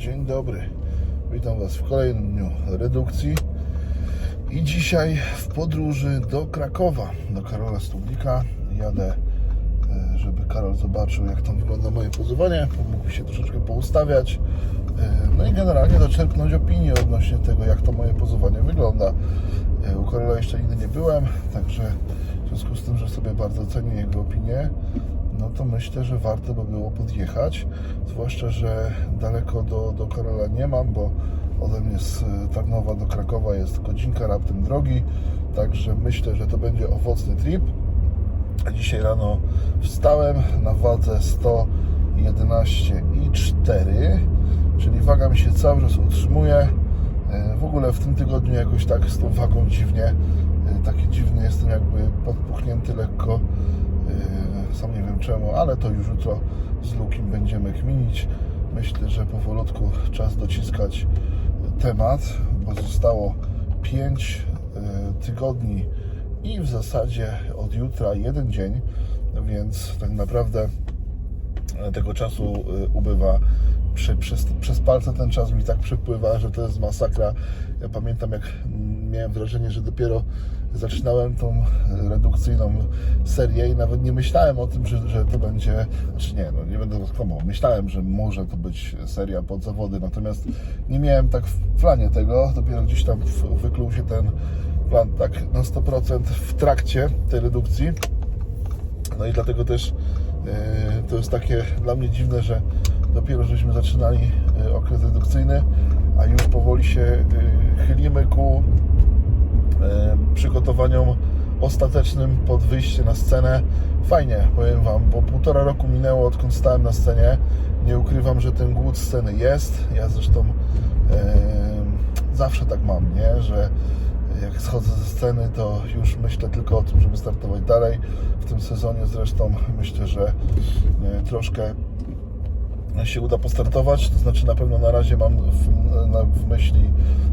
Dzień dobry. Witam Was w kolejnym dniu redukcji. I dzisiaj w podróży do Krakowa, do Karola Stublika. Jadę, e, żeby Karol zobaczył, jak tam wygląda moje pozowanie. Mógł się troszeczkę poustawiać. E, No i generalnie doczerpnąć opinię odnośnie tego, jak to moje pozowanie wygląda. E, U Karola jeszcze nigdy nie byłem, także w związku z tym, że sobie bardzo cenię jego opinię, no to myślę, że warto by było podjechać. Zwłaszcza, że daleko do, do Karola nie mam, bo ode mnie z e, Tarnowa do Krakowa jest godzinka raptem drogi. Także myślę, że to będzie owocny trip. Dzisiaj rano wstałem na wadze 111,4, czyli waga mi się cały czas utrzymuje. E, W ogóle w tym tygodniu jakoś tak z tą wagą dziwnie, e, taki dziwny jestem jakby podpuchnięty lekko. E, Sam nie wiem czemu, ale to już jutro z Lukim będziemy kminić. Myślę, że powolutku czas dociskać temat, bo zostało 5 tygodni i w zasadzie od jutra jeden dzień, więc tak naprawdę tego czasu y, ubywa. Przy, przez, przez palce ten czas mi tak przepływa, że to jest masakra. Ja pamiętam, jak miałem wrażenie, że dopiero zaczynałem tą y, redukcyjną serię i nawet nie myślałem o tym, że, że to będzie, znaczy nie, no nie będę rozkłamał. Myślałem, że może to być seria pod zawody, natomiast nie miałem tak w planie tego. Dopiero gdzieś tam wykluł się ten plan tak na 100% w trakcie tej redukcji. No i dlatego też e, to jest takie dla mnie dziwne, że dopiero żeśmy zaczynali e, okres redukcyjny, a już powoli się e, chylimy ku e, przygotowaniom ostatecznym pod wyjście na scenę. Fajnie, powiem Wam, bo półtora roku minęło odkąd stałem na scenie. Nie ukrywam, że ten głód sceny jest. Ja zresztą e, zawsze tak mam, nie? że jak schodzę ze sceny, to już myślę tylko o tym, żeby startować dalej. W tym sezonie zresztą myślę, że e, troszkę się uda postartować. To znaczy na pewno na razie mam w, na, w myśli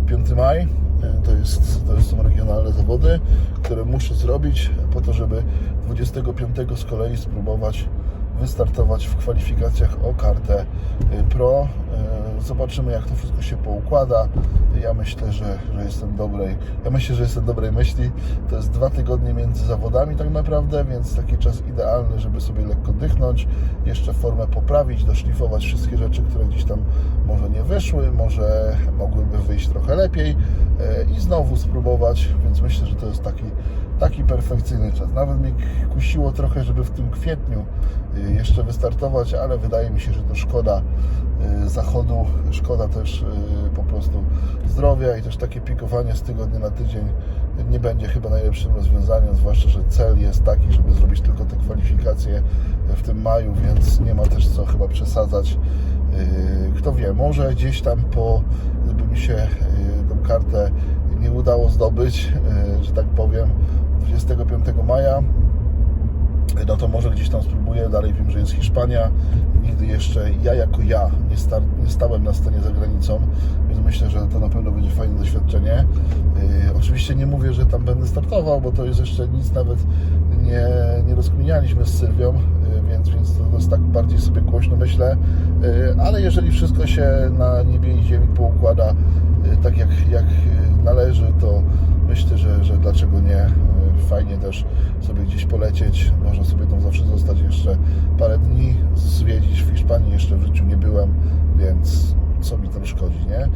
5 maj. E, To, jest, to są regionalne zawody, które muszę zrobić po to, żeby 25 z kolei spróbować wystartować w kwalifikacjach o kartę e, Pro. E, Zobaczymy jak to wszystko się poukłada. Ja myślę, że, że jestem dobrej. Ja myślę, że jestem dobrej myśli. To jest dwa tygodnie między zawodami tak naprawdę, więc taki czas idealny, żeby sobie lekko dychnąć, jeszcze formę poprawić, doszlifować wszystkie rzeczy, które gdzieś tam może nie wyszły, może mogłyby wyjść trochę lepiej e, i znowu spróbować, więc myślę, że to jest taki, taki perfekcyjny czas. Nawet mnie kusiło trochę, żeby w tym kwietniu e, jeszcze wystartować, ale wydaje mi się, że to szkoda e, zachodu, szkoda też e, po prostu zdrowia i też takie pikowanie z tygodnia na tydzień nie będzie chyba najlepszym rozwiązaniem, zwłaszcza, że cel jest taki, żeby zrobić tylko te kwalifikacje w tym maju, więc nie ma też co chyba przesadzać. Kto wie, może gdzieś tam po, gdyby mi się tą kartę nie udało zdobyć, że tak powiem, 25 maja, no to może gdzieś tam spróbuję. Dalej wiem, że jest Hiszpania. Nigdy jeszcze ja jako ja nie, sta, nie stałem na scenie za granicą, więc myślę, że to na pewno będzie fajne doświadczenie. Yy, oczywiście nie mówię, że tam będę startował, bo to jest jeszcze nic nawet nie, nie rozkminialiśmy z Sylwią, yy, więc, więc to jest tak bardziej sobie głośno myślę. Yy, ale jeżeli wszystko się na niebie i ziemi poukłada yy, tak jak, jak należy, to myślę, że, że dlaczego nie. Fajnie też sobie gdzieś polecieć. Można sobie tam zawsze zostać jeszcze parę dni, zwiedzić w Hiszpanii. Jeszcze w życiu nie byłem, więc co mi tam szkodzi, nie?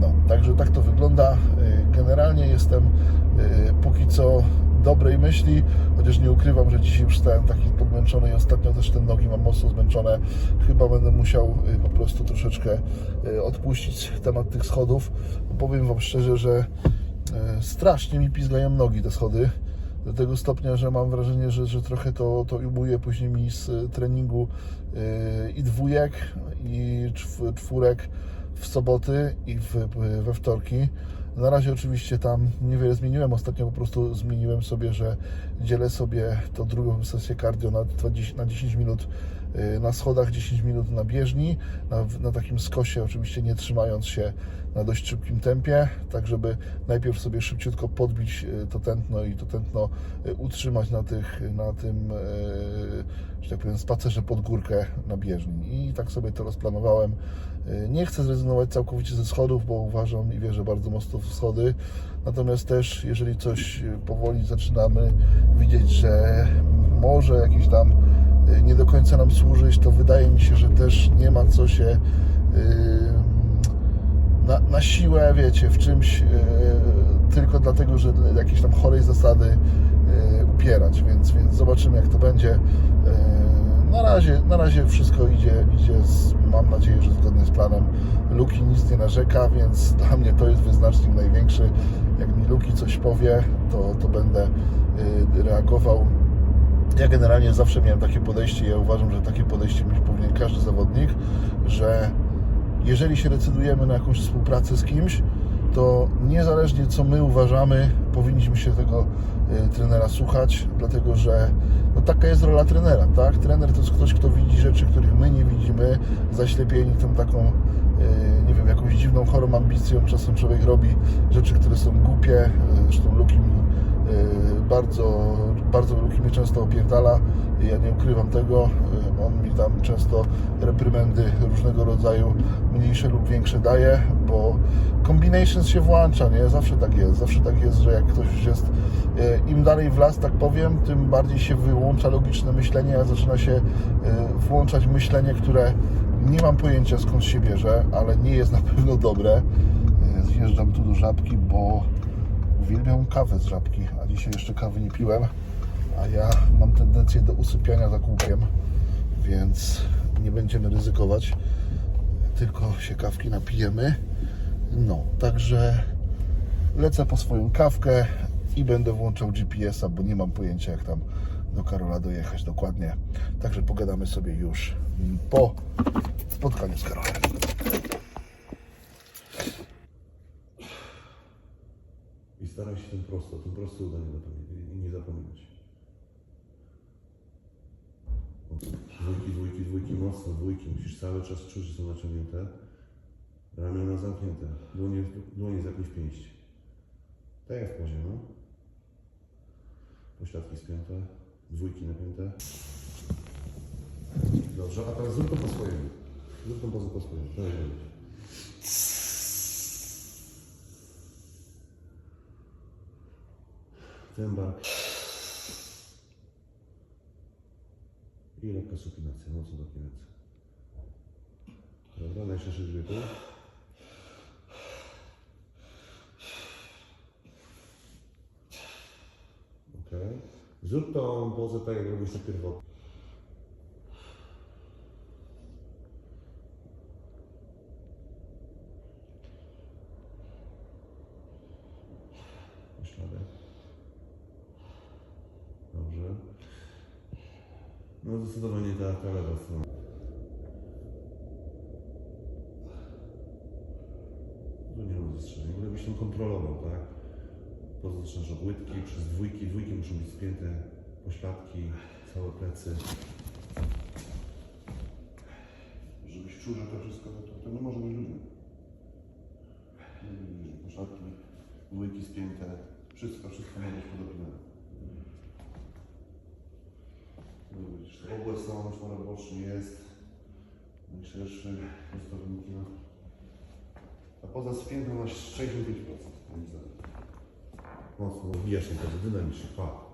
No, także tak to wygląda. Yy, Generalnie jestem yy, póki co dobrej myśli, chociaż nie ukrywam, że dzisiaj już stałem taki podmęczony i ostatnio też te nogi mam mocno zmęczone. Chyba będę musiał yy, po prostu troszeczkę odpuścić temat tych schodów. Powiem Wam szczerze, że strasznie mi pizgają nogi te schody do tego stopnia, że mam wrażenie, że, że trochę to, to ujmuje później mi z y, treningu yy, i dwójek, i czw- czwórek w soboty i w, we wtorki. Na razie oczywiście tam niewiele zmieniłem. Ostatnio po prostu zmieniłem sobie, że dzielę sobie tą drugą sesję cardio na, 20, na 10 minut na schodach, 10 minut na bieżni, na, na takim skosie, oczywiście nie trzymając się na dość szybkim tempie, tak żeby najpierw sobie szybciutko podbić yy, to tętno i to tętno yy, utrzymać na, tych, na tym, że tak powiem, spacerze pod górkę na bieżni. I tak sobie to rozplanowałem. Y, Nie chcę zrezygnować całkowicie ze schodów, bo uważam i wierzę bardzo mocno w schody. Natomiast też, jeżeli coś y, powoli zaczynamy widzieć, że może jakieś tam y, nie do końca nam służyć, to wydaje mi się, że też nie ma co się y, na, na siłę, wiecie, w czymś y, tylko dlatego, że dla jakiejś tam chorej zasady y, upierać, więc, więc zobaczymy jak to będzie. Y, Na razie, na razie wszystko idzie, idzie z, mam nadzieję, że zgodnie z planem. Luki nic nie narzeka, więc dla mnie to jest wyznacznik największy. Jak mi Luki coś powie, to, to będę y, reagował. Ja generalnie zawsze miałem takie podejście, ja uważam, że takie podejście mieć powinien każdy zawodnik, że jeżeli się decydujemy na jakąś współpracę z kimś, to niezależnie co my uważamy, powinniśmy się tego y, trenera słuchać, dlatego że no, taka jest rola trenera, tak? Trener to jest ktoś, kto widzi rzeczy, których my nie widzimy, zaślepieni tą taką, y, nie wiem, jakąś dziwną, chorą ambicją. Czasem człowiek robi rzeczy, które są głupie, y, zresztą Luki mi bardzo, bardzo Luki mnie często opierdala, ja nie ukrywam tego, y, on mi tam często reprymendy różnego rodzaju, mniejsze lub większe daje, bo combinations się włącza, nie? Zawsze tak jest, zawsze tak jest, że jak ktoś już jest, y, im dalej w las, tak powiem, tym bardziej się wyłącza logiczne myślenie, a zaczyna się y, włączać myślenie, które nie mam pojęcia skąd się bierze, ale nie jest na pewno dobre. Y, Zjeżdżam tu do żabki, bo uwielbiam kawę z żabki, a dzisiaj jeszcze kawy nie piłem, a ja mam tendencję do usypiania za kółkiem, więc nie będziemy ryzykować, tylko się kawki napijemy. No, także lecę po swoją kawkę i będę włączał GPS-a, bo nie mam pojęcia jak tam do Karola dojechać dokładnie. Także pogadamy sobie już po spotkaniu z Karolem. Staraj się tym prosto, tym prosto uda nie, nie zapominać. Dwójki, dwójki, dwójki, mocno dwójki. Musisz cały czas czuć, że są naciągnięte. Ramiona zamknięte. Dłonie, dłonie zapnij w pięści. Tak jak w pozie, no. Pośladki spięte. Dwójki napięte. Dobrze, a teraz zrób to po swojemu. Zrób pozę po swojemu. Bark. I lekka supinacja, mocno takie ręce. Dobra, najszerszy grzbiet. Ok. Zrób tą pozę tak, jak robisz pierwotnie. Pośladek. Dobrze. No ta, ta lewa strona. Tu nie mam zastrzeżeń. Gdybyś tam kontrolował, tak? Od łydki, przez dwójki. Dwójki muszą być spięte. Pośladki, całe plecy. Żebyś czuł, że to wszystko to, to nie może być luźne. Pośladki, dwójki spięte. Wszystko, wszystko ma być podopinane. No widzisz, obłęd samomyślny boczny jest najszerszy, prostowniki, no. A poza spiętą masz 65%, moim zdaniem. Mocno odbijasz się to dynamicznie, pa.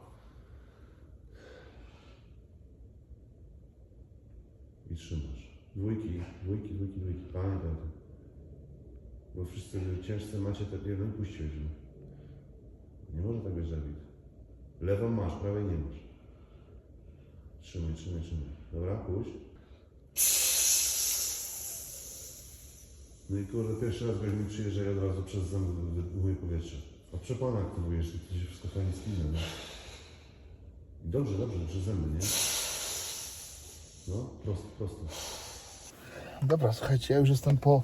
I trzymasz. Dwójki, dwójki, dwójki, dwójki, pamiętaj. Bo wszyscy ciężcy macie te jeden puściłeś. Nie może tak być, Dawid. Lewą masz, prawej nie masz. Trzymaj, trzymaj, trzymaj. Dobra, puść. No i kurde, pierwszy raz weźmy przyjeżdżaj od razu przez zęby wyjmuje powietrze. A przepona aktywujesz to się wszystko fajnie spina? I dobrze, dobrze, przez zęby, nie? No, prosto, prosto. Dobra, słuchajcie, ja już jestem po,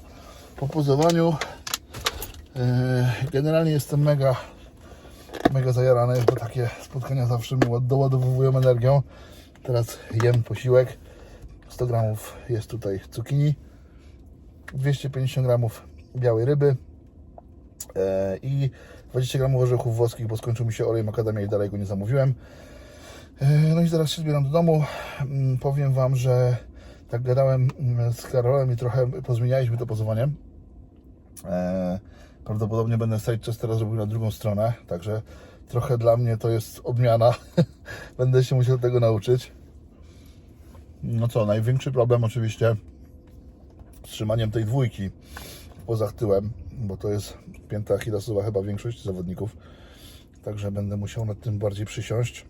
po pozowaniu. Yy, Generalnie jestem mega, mega zajarany, bo takie spotkania zawsze mi ład- doładowują energią. Teraz jem posiłek. 100 gramów jest tutaj cukinii, 250 gramów białej ryby yy, i 20 gramów orzechów włoskich, bo skończył mi się olej makadamia i dalej go nie zamówiłem. Yy, No i zaraz się zbieram do domu. Mm, Powiem Wam, że Tak gadałem mm, z Karolem i trochę pozmienialiśmy to pozowanie. E, prawdopodobnie będę side chest teraz robił na drugą stronę, także trochę dla mnie to jest odmiana. będę się musiał tego nauczyć. No co, największy problem oczywiście z trzymaniem tej dwójki poza tyłem, bo to jest pięta achillesowa chyba większości zawodników. Także będę musiał nad tym bardziej przysiąść.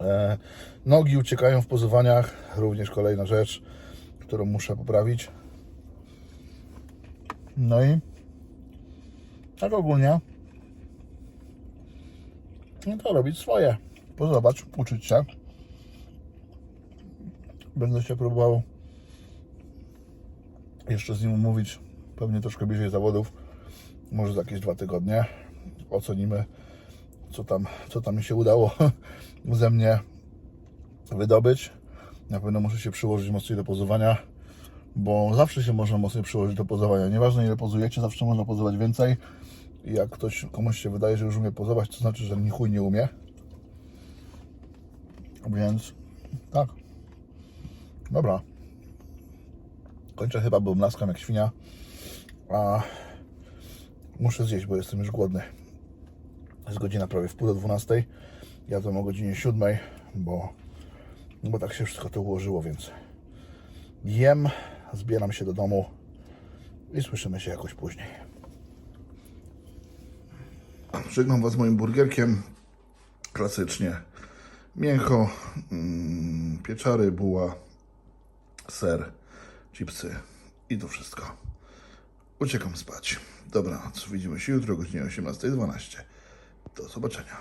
E, nogi uciekają w pozowaniach, również kolejna rzecz, którą muszę poprawić. No i tak ogólnie no to robić swoje. Pozobacz, uczyć się. Będę się próbował jeszcze z nim umówić pewnie troszkę bliżej zawodów. Może za jakieś dwa tygodnie. Ocenimy, co tam, co tam mi się udało ze mnie wydobyć. Na pewno muszę się przyłożyć mocniej do pozowania, bo zawsze się można mocniej przyłożyć do pozowania. Nieważne ile pozujecie, zawsze można pozować więcej. Jak ktoś, komuś się wydaje, że już umie pozować, to znaczy, że ni chuj nie umie. Więc tak. Dobra. Kończę chyba, bo mlaskam jak świnia. A muszę zjeść, bo jestem już głodny. Jest godzina prawie w pół do 12. Jadłem o godzinie 7, bo, bo tak się wszystko to ułożyło, więc jem, zbieram się do domu i słyszymy się jakoś później. Żegnam Was moim burgerkiem. Klasycznie. Mięcho, mm, pieczary, buła, ser, chipsy i to wszystko. Uciekam spać. Dobranoc. Widzimy się jutro o godzinie 18.12. Do zobaczenia.